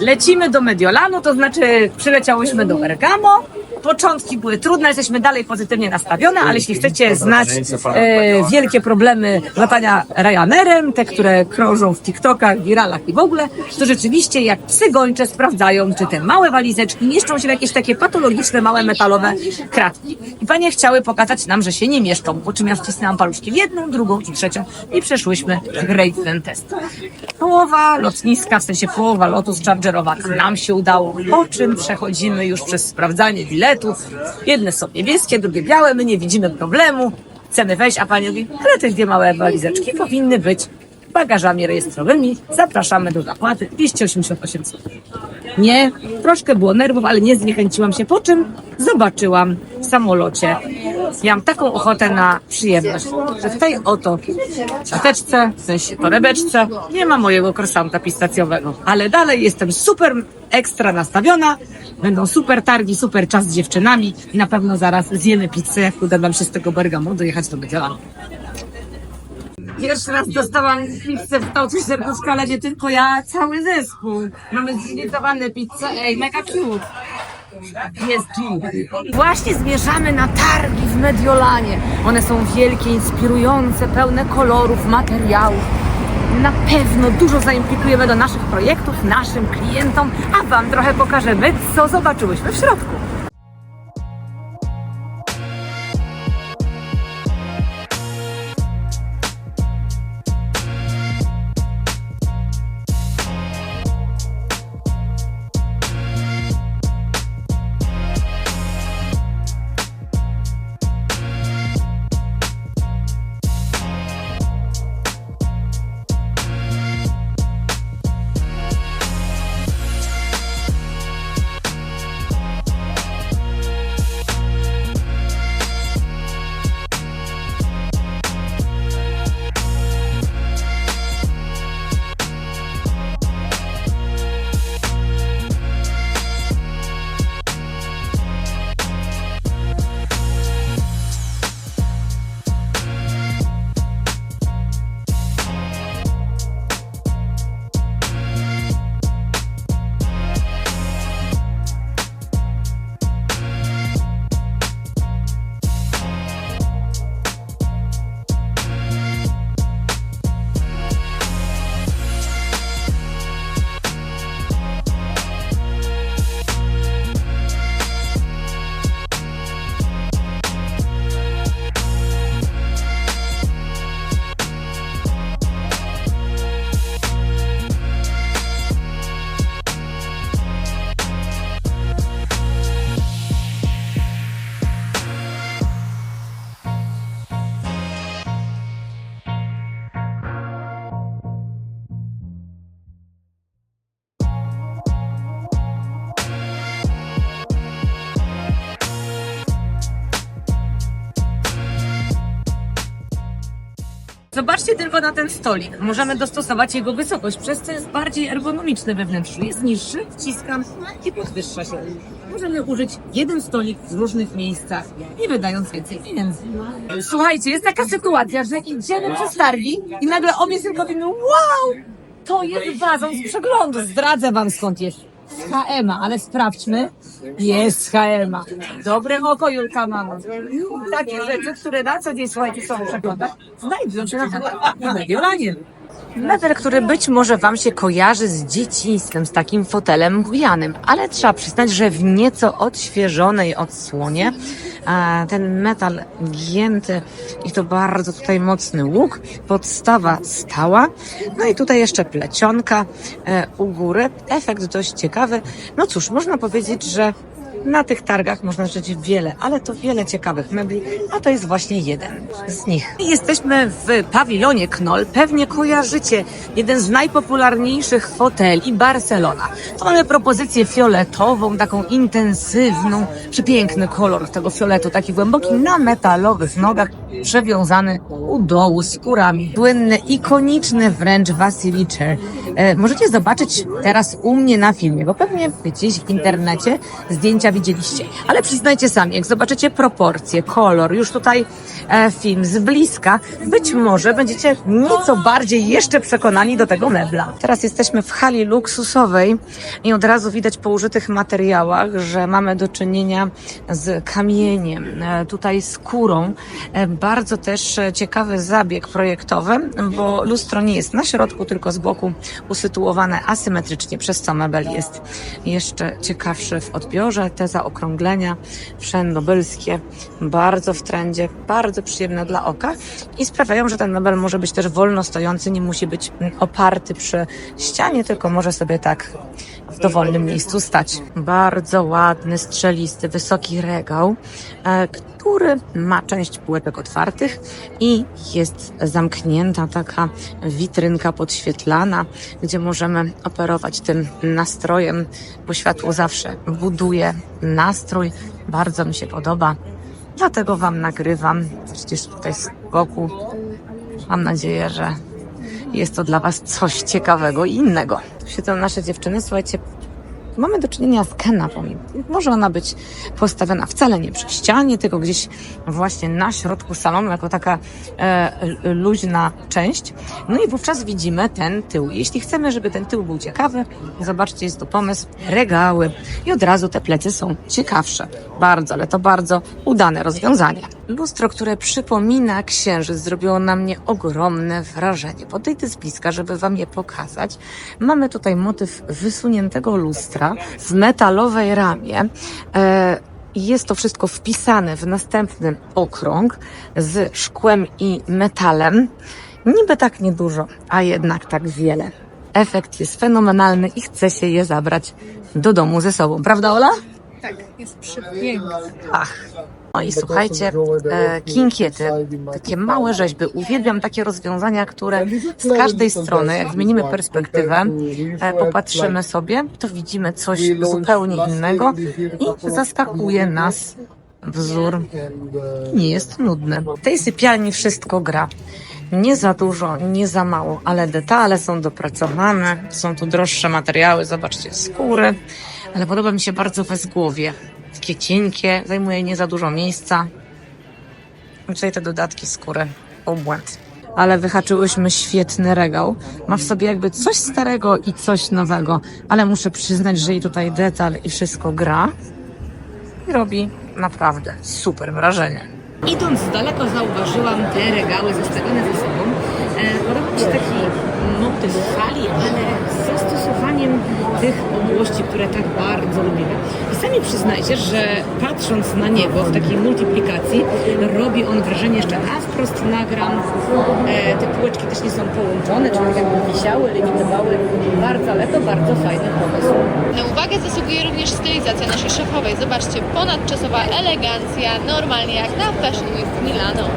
lecimy do Mediolanu, to znaczy przyleciałyśmy do Bergamo. Początki były trudne, jesteśmy dalej pozytywnie nastawione, ale jeśli chcecie znać e, wielkie problemy latania Ryanerem, te, które krążą w TikTokach, wiralach i w ogóle, to rzeczywiście jak psy gończe sprawdzają, czy te małe walizeczki mieszczą się w jakieś takie patologiczne, małe metalowe kratki. I panie chciały pokazać nam, że się nie mieszczą, po czym ja wcisnęłam paluszki w jedną, drugą i trzecią i przeszłyśmy great ten test. Połowa lotniska, w sensie połowa lotu zchargerowana nam się udało, po czym przechodzimy już przez sprawdzanie Jedne są niebieskie, drugie białe, my nie widzimy problemu. Chcemy wejść, a pani mówi, te dwie małe walizeczki powinny być bagażami rejestrowymi. Zapraszamy do zapłaty 288 zł. Nie, troszkę było nerwów, ale nie zniechęciłam się, po czym zobaczyłam w samolocie. Miałam taką ochotę na przyjemność, że w tej oto siateczce, w sensie torebeczce, nie ma mojego krosanta pistacjowego. Ale dalej jestem super ekstra nastawiona. Będą super targi, super czas z dziewczynami i na pewno zaraz zjemy pizzę, jak uda nam się z tego Bergamo dojechać do Mediolanu. Pierwszy raz dostałam pizzę w kształcie serduszka, ale nie tylko ja, cały zespół. Mamy zlimitowane pizze, ej, mega cute. Cute. Właśnie zmierzamy na targi w Mediolanie. One są wielkie, inspirujące, pełne kolorów, materiałów. Na pewno dużo zaimplikujemy do naszych projektów, naszym klientom, a Wam trochę pokażemy, co zobaczyłyśmy w środku. Zobaczcie tylko na ten stolik. Możemy dostosować jego wysokość, przez co jest bardziej ergonomiczny we wnętrzu. Jest niższy, wciskam i podwyższa się. Możemy użyć jeden stolik w różnych miejscach, nie wydając więcej pieniędzy. Słuchajcie, jest taka sytuacja, że idziemy przez targi i nagle obie synkowie wow, to jest wazon z przeglądu. Zdradzę wam skąd jest. Z HM, ale sprawdźmy. Jest z HM. Dobre oko, Julka. Takie rzeczy, które na co dzień, słuchajcie, są przeglądach, znajdują się na na Metal, który być może Wam się kojarzy z dzieciństwem, z takim fotelem bujanym, ale trzeba przyznać, że w nieco odświeżonej odsłonie ten metal gięty i to bardzo tutaj mocny łuk, podstawa stała, no i tutaj jeszcze plecionka e, u góry. Efekt dość ciekawy. No cóż, można powiedzieć, że na tych targach można rzeć wiele, ale to wiele ciekawych mebli, a to jest właśnie jeden z nich. Jesteśmy w pawilonie Knoll. Pewnie kojarzycie jeden z najpopularniejszych foteli Barcelona. Tu mamy propozycję fioletową, taką intensywną, przepiękny kolor tego fioletu, taki głęboki na metalowych nogach przewiązany u dołu skórami. Słynny, ikoniczny wręcz Chair. E, możecie zobaczyć teraz u mnie na filmie, bo pewnie gdzieś w internecie zdjęcia widzieliście. Ale przyznajcie sami, jak zobaczycie proporcje, kolor, już tutaj e, film z bliska, być może będziecie nieco bardziej jeszcze przekonani do tego mebla. Teraz jesteśmy w hali luksusowej i od razu widać po użytych materiałach, że mamy do czynienia z kamieniem, e, tutaj skórą. E, Bardzo też e, ciekawy zabieg projektowy, bo lustro nie jest na środku, tylko z boku usytuowane asymetrycznie, przez co mebel jest jeszcze ciekawszy w odbiorze. Te zaokrąglenia wszędobylskie, bardzo w trendzie, bardzo przyjemne dla oka i sprawiają, że ten mebel może być też wolno stojący, nie musi być mm, oparty przy ścianie, tylko może sobie tak w dowolnym miejscu stać. Bardzo ładny, strzelisty, wysoki regał, który ma część półek otwartych i jest zamknięta taka witrynka podświetlana, gdzie możemy operować tym nastrojem, bo światło zawsze buduje nastrój. Bardzo mi się podoba. Dlatego Wam nagrywam. Przecież tutaj z boku mam nadzieję, że jest to dla Was coś ciekawego i innego. Siedzą nasze dziewczyny. Słuchajcie, mamy do czynienia z kanapą. Może ona być postawiona wcale nie przy ścianie, tylko gdzieś właśnie na środku salonu, jako taka e, luźna część. No i wówczas widzimy ten tył. Jeśli chcemy, żeby ten tył był ciekawy, zobaczcie, jest to pomysł, regały i od razu te plecy są ciekawsze. Bardzo, ale to bardzo udane rozwiązanie. Lustro, które przypomina księżyc, zrobiło na mnie ogromne wrażenie. Podejdę z bliska, żeby Wam je pokazać. Mamy tutaj motyw wysuniętego lustra w metalowej ramie. E, jest to wszystko wpisane w następny okrąg z szkłem i metalem. Niby tak niedużo, a jednak tak wiele. Efekt jest fenomenalny i chce się je zabrać do domu ze sobą. Prawda, Ola? Tak, jest przepiękny. Ach. No i słuchajcie, e, kinkiety, takie małe rzeźby. Uwielbiam takie rozwiązania, które z każdej strony, jak zmienimy perspektywę, e, popatrzymy sobie, to widzimy coś zupełnie innego i zaskakuje nas wzór. Nie jest nudny. W tej sypialni wszystko gra. Nie za dużo, nie za mało, ale detale są dopracowane. Są tu droższe materiały, zobaczcie, skóry. Ale podoba mi się bardzo wezgłowie. Takie cienkie, zajmuje nie za dużo miejsca. I tutaj te dodatki skóry. Obłęd. Ale wyhaczyłyśmy świetny regał. Ma w sobie jakby coś starego i coś nowego. Ale muszę przyznać, że i tutaj detal i wszystko gra. I robi naprawdę super wrażenie. Idąc z daleko zauważyłam te regały zestawione ze sobą. E, podoba mi się taki motyw fali, ale z zastosowaniem tych obłości, które tak bardzo lubimy. I sami przyznajcie, że patrząc na niego w takiej multiplikacji, robi on wrażenie jeszcze na wprost nagram. E, te półeczki też nie są połączone, czyli tak jakby wisiały, lewitowały. Bardzo, ale to bardzo fajny pomysł. Na uwagę zasługuje również stylizacja naszej szefowej. Zobaczcie, ponadczasowa elegancja, normalnie jak na Fashion Week Milano.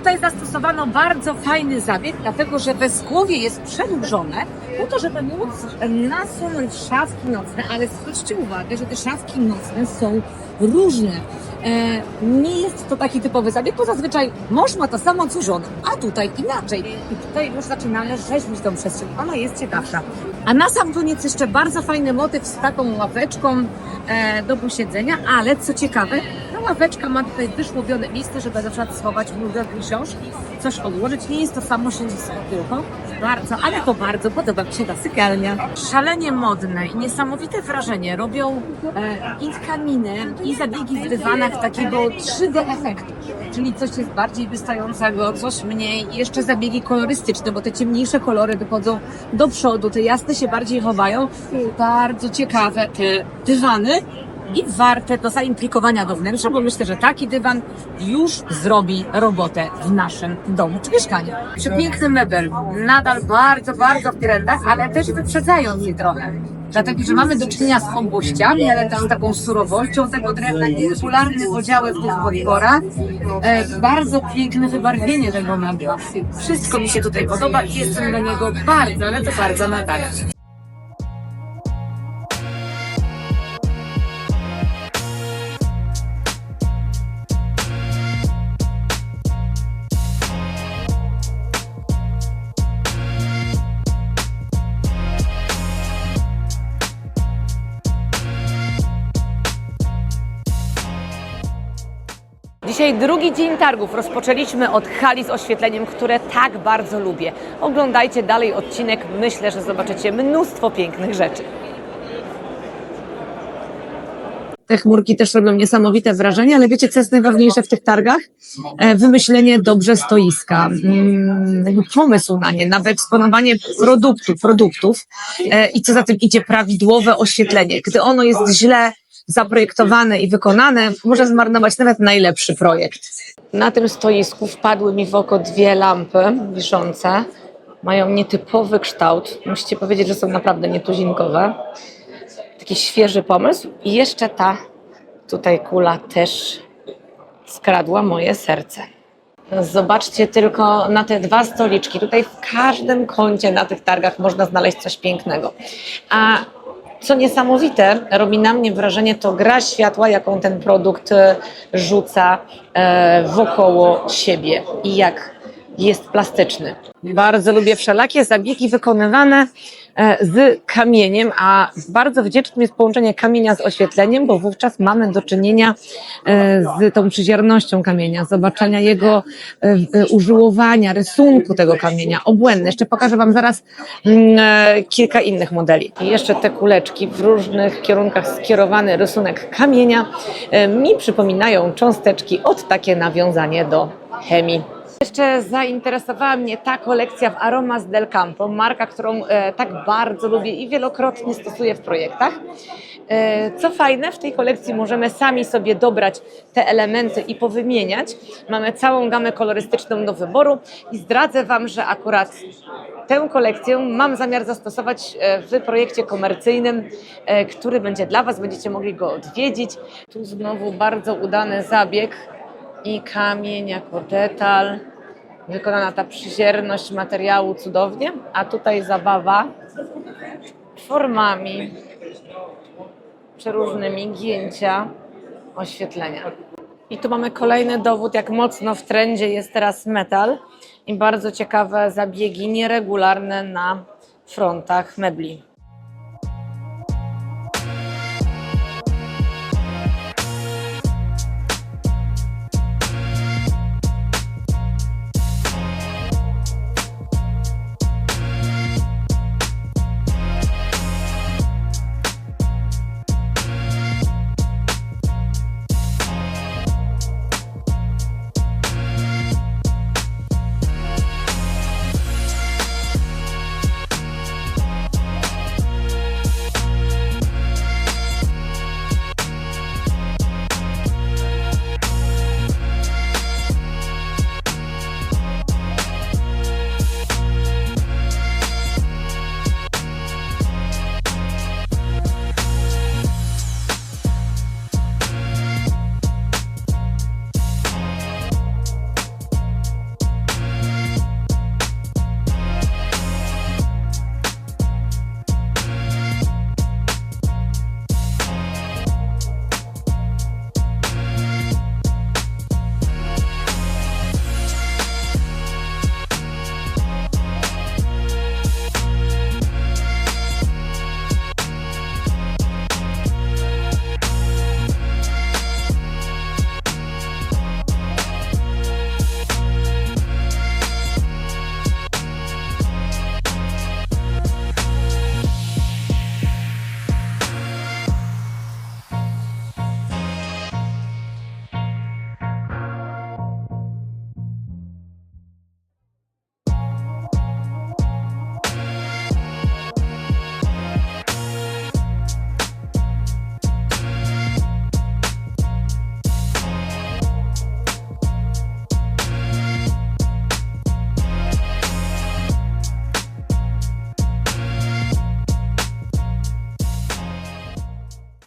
Tutaj zastosowano bardzo fajny zabieg, dlatego że wezgłowie jest przedłużone, po to, żeby móc nasunąć szafki nocne, ale zwróćcie uwagę, że te szafki nocne są różne. E, nie jest to taki typowy zabieg, bo zazwyczaj mąż ma to samo co żona, a tutaj inaczej. I tutaj już zaczynamy rzeźbić tą przestrzeń. Ona jest ciekawsza. A na sam koniec jeszcze bardzo fajny motyw z taką ławeczką e, do posiedzenia, ale co ciekawe, ta ławeczka ma tutaj wyszłowione miejsce, żeby na przykład schować ulubione książki, coś odłożyć. Nie jest to samo siedzisko tylko. Bardzo, ale to bardzo podoba mi się ta sypialnia. Szalenie modne i niesamowite wrażenie robią e, i tkaniny, i zabiegi w dywanach takiego 3D efektu. Czyli coś jest bardziej wystającego, coś mniej. I jeszcze zabiegi kolorystyczne, bo te ciemniejsze kolory wychodzą do przodu, te jasne się bardziej chowają. Bardzo ciekawe te dywany i warte do zaimplikowania do wnętrza, bo myślę, że taki dywan już zrobi robotę w naszym domu czy mieszkaniu. Przepiękny mebel, nadal bardzo, bardzo w trendach, ale też wyprzedzając je trochę. Dlatego, że mamy do czynienia z obuściami, ale też z taką surowością tego drewna, popularne podziały w podporach. E, bardzo piękne wybarwienie tego mebla. Wszystko mi się tutaj podoba i jestem na niego bardzo, ale to bardzo na Dzisiaj drugi dzień targów. Rozpoczęliśmy od hali z oświetleniem, które tak bardzo lubię. Oglądajcie dalej odcinek. Myślę, że zobaczycie mnóstwo pięknych rzeczy. Te chmurki też robią niesamowite wrażenie, ale wiecie, co jest najważniejsze w tych targach? E, Wymyślenie dobrze stoiska, mm, pomysł na nie, wyeksponowanie produktów, produktów e, i co za tym idzie, prawidłowe oświetlenie. Gdy ono jest źle zaprojektowane i wykonane, może zmarnować nawet najlepszy projekt. Na tym stoisku wpadły mi w oko dwie lampy wiszące. Mają nietypowy kształt. Musicie powiedzieć, że są naprawdę nietuzinkowe taki świeży pomysł. I jeszcze ta tutaj kula też skradła moje serce. Zobaczcie tylko na te dwa stoliczki. Tutaj w każdym kącie na tych targach można znaleźć coś pięknego. A co niesamowite, robi na mnie wrażenie to gra światła, jaką ten produkt e, rzuca e, wokoło siebie i jak jest plastyczny. Bardzo lubię wszelakie zabiegi wykonywane e, z kamieniem, a bardzo wdzięcznym jest połączenie kamienia z oświetleniem, bo wówczas mamy do czynienia e, z tą przyziarnością kamienia, zobaczenia jego e, użyłowania, rysunku tego kamienia, obłędne. Jeszcze pokażę Wam zaraz mm, kilka innych modeli. I jeszcze te kuleczki w różnych kierunkach skierowany rysunek kamienia mi przypominają cząsteczki od takie nawiązanie do chemii. Jeszcze zainteresowała mnie ta kolekcja w Aromas del Campo, marka, którą e, tak bardzo lubię i wielokrotnie stosuję w projektach. E, co fajne, w tej kolekcji możemy sami sobie dobrać te elementy i powymieniać. Mamy całą gamę kolorystyczną do wyboru i zdradzę Wam, że akurat tę kolekcję mam zamiar zastosować e, w projekcie komercyjnym, który będzie dla Was, będziecie mogli go odwiedzić. Tu znowu bardzo udany zabieg i kamień jako detal. Wykonana ta przyzierność materiału cudownie, a tutaj zabawa formami przeróżnymi gięcia oświetlenia. I tu mamy kolejny dowód, jak mocno w trendzie jest teraz metal i bardzo ciekawe zabiegi nieregularne na frontach mebli.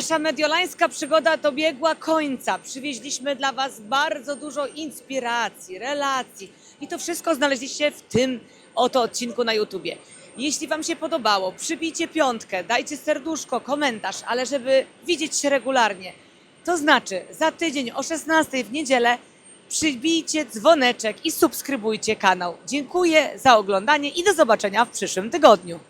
Nasza mediolańska przygoda dobiegła końca. Przywieźliśmy dla Was bardzo dużo inspiracji, relacji i to wszystko znaleźliście w tym oto odcinku na YouTubie. Jeśli Wam się podobało, przybijcie piątkę, dajcie serduszko, komentarz, ale żeby widzieć się regularnie. To znaczy, za tydzień o 16 w niedzielę przybijcie dzwoneczek i subskrybujcie kanał. Dziękuję za oglądanie i do zobaczenia w przyszłym tygodniu.